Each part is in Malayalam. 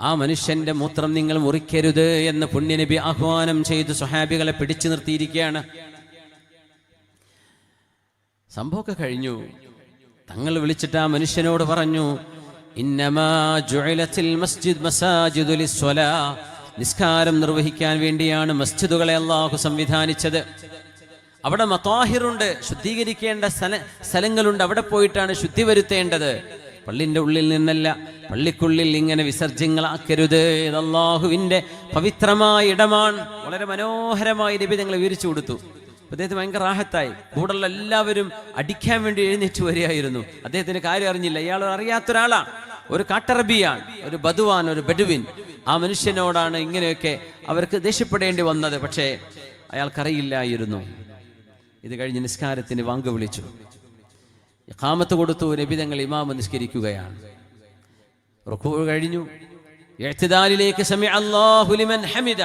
ആ മനുഷ്യന്റെ മൂത്രം നിങ്ങൾ മുറിക്കരുത് എന്ന് പുണ്യനബി ആഹ്വാനം ചെയ്ത് സുഹാബികളെ പിടിച്ചു നിർത്തിയിരിക്കുകയാണ്. സംഭവമൊക്കെ കഴിഞ്ഞു. തങ്ങൾ വിളിച്ചിട്ട് ആ മനുഷ്യനോട് പറഞ്ഞു നിസ്കാരം നിർവഹിക്കാൻ വേണ്ടിയാണ് മസ്ജിദുകളെ അള്ളാഹു സംവിധാനിച്ചത്. അവിടെ മതാഹിറുണ്ട് ശുദ്ധീകരിക്കേണ്ട സ്ഥല സ്ഥലങ്ങളുണ്ട്. അവിടെ പോയിട്ടാണ് ശുദ്ധി വരുത്തേണ്ടത്. പള്ളിന്റെ ഉള്ളിൽ നിന്നല്ല പള്ളിക്കുള്ളിൽ ഇങ്ങനെ വിസർജ്യങ്ങളാക്കരുത്. ഇത് പവിത്രമായ ഇടമാണ്. വളരെ മനോഹരമായി നബി ഞങ്ങൾ വിവരിച്ചു കൊടുത്തു. അദ്ദേഹത്തിന് ഭയങ്കര റാഹത്തായി. കൂടെയുള്ള എല്ലാവരും അടിക്കാൻ വേണ്ടി എഴുന്നേറ്റ് വരികയായിരുന്നു. അദ്ദേഹത്തിന് കാര്യം അറിഞ്ഞില്ല. ഇയാൾ അറിയാത്ത ഒരാളാണ് ഒരു കാട്ടറബിയാണ് ഒരു ബദുവാൻ ഒരു ബെഡുവിൻ ആ മനുഷ്യനോടാണ് ഇങ്ങനെയൊക്കെ അവർക്ക് ദേഷ്യപ്പെടേണ്ടി വന്നത്. പക്ഷേ അയാൾക്കറിയില്ലായിരുന്നു. ഇത് കഴിഞ്ഞ് നിസ്കാരത്തിന് വാങ്ക് വിളിച്ചു. കാമത്ത് കൊടുത്തു നബിതങ്ങൾ ഇമാമ നിസ്കരിക്കുകയാണ്. റുക്കൂ കഴിഞ്ഞു. എഴുത്തിദാലിലേക്ക് സമി അള്ളാഹുലിമൻ ഹമിദ.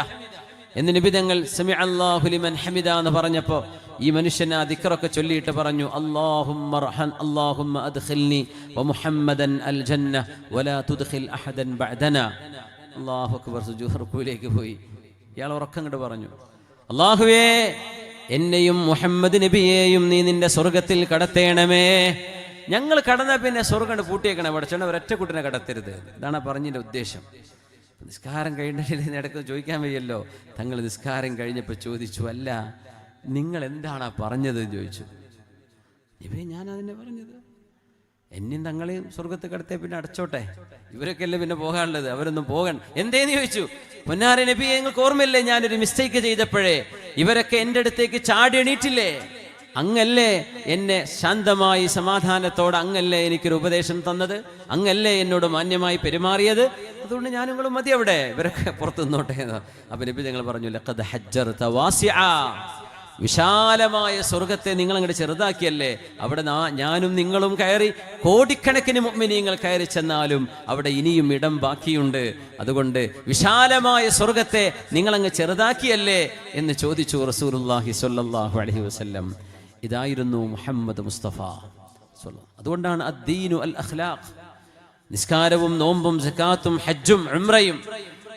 എന്ന് നിബിതങ്ങൾ സമി അള്ളാഹുലിമൻ ഹമിദ എന്ന് പറഞ്ഞപ്പോൾ ഈ മനുഷ്യൻ ആ ദിക്കറൊക്കെ ചൊല്ലിയിട്ട് പറഞ്ഞു റുക്കൂലേക്ക് പോയി. ഇയാൾ ഉറക്കം കണ്ട് പറഞ്ഞു അള്ളാഹുവേ എന്നെയും മുഹമ്മദ് നബിയെയും നീ നിന്റെ സ്വർഗത്തിൽ കടത്തേണമേ. ഞങ്ങൾ കടന്ന പിന്നെ സ്വർഗം പൂട്ടിയേക്കണേ. പഠിച്ചോണ്ട് ഒരൊറ്റ കുട്ടിനെ കടത്തരുത്. ഇതാണ് പറഞ്ഞതിന്റെ ഉദ്ദേശം. നിസ്കാരം കഴിഞ്ഞിട്ട് ഇടയ്ക്ക് ചോദിക്കാൻ വയ്യല്ലോ. തങ്ങൾ നിസ്കാരം കഴിഞ്ഞപ്പോൾ ചോദിച്ചു അല്ല നിങ്ങൾ എന്താണ് പറഞ്ഞത്? ചോദിച്ചു. ഇവ ഞാൻ അതിനെ പറഞ്ഞത് എന്നെയും തങ്ങളെ സ്വർഗത്ത് കടത്തെ പിന്നെ അടച്ചോട്ടെ? ഇവരൊക്കെ അല്ലേ പിന്നെ പോകാനുള്ളത്? അവരൊന്നും പോകണം എന്തേന്ന് ചോദിച്ചു? പൊന്നാര നബി നിങ്ങൾക്ക് ഓർമ്മയില്ലേ? ഞാനൊരു മിസ്റ്റേക്ക് ചെയ്തപ്പോഴേ ഇവരൊക്കെ എന്റെ അടുത്തേക്ക് ചാടി എണീറ്റില്ലേ? അങ്ങല്ലേ എന്നെ ശാന്തമായി സമാധാനത്തോടെ അങ്ങല്ലേ എനിക്കൊരു ഉപദേശം തന്നത്? അങ്ങല്ലേ എന്നോട് മാന്യമായി പെരുമാറിയത്? അതുകൊണ്ട് ഞാൻ നിങ്ങളും മതി അവിടെ. ഇവരൊക്കെ പുറത്തു നിന്നോട്ടെ. അപ്പൊ നബി നിങ്ങൾ പറഞ്ഞു ലക്കത് ഹജ്ജർ വാസിആ വിശാലമായ സ്വർഗത്തെ നിങ്ങൾ അങ്ങോട്ട് ചെറുതാക്കിയല്ലേ? അവിടെ ഞാനും നിങ്ങളും കയറി കോടിക്കണക്കിന് മുഅ്മിനീങ്ങൾ കയറി ചെന്നാലും അവിടെ ഇനിയും ഇടം ബാക്കിയുണ്ട്. അതുകൊണ്ട് വിശാലമായ സ്വർഗത്തെ നിങ്ങളങ്ങ് ചെറുതാക്കിയല്ലേ എന്ന് ചോദിച്ചു റസൂലുള്ളാഹി സ്വല്ലല്ലാഹു അലൈഹി വസല്ലം. ഇതായിരുന്നു മുഹമ്മദ് മുസ്തഫ. അതുകൊണ്ടാണ് അദ്ദീനു അൽ അഖ്ലാഖ്. നിസ്കാരവും നോമ്പും സക്കാത്തും ഹജ്ജും ഉംറയും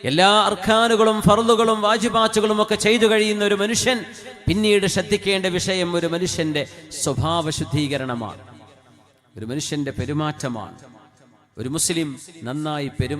എല്ലാ അർഖാനുകളും ഫറുദുകളും വാജിബാച്ചുകളും ഒക്കെ ചെയ്തു കഴിയുന്ന ഒരു മനുഷ്യൻ പിന്നീട് ശ്രദ്ധിക്കേണ്ട വിഷയം ഒരു മനുഷ്യന്റെ സ്വഭാവ ശുദ്ധീകരണമാണ് ഒരു മനുഷ്യന്റെ പെരുമാറ്റമാണ്. ഒരു മുസ്ലിം നന്നായി പെരുമാ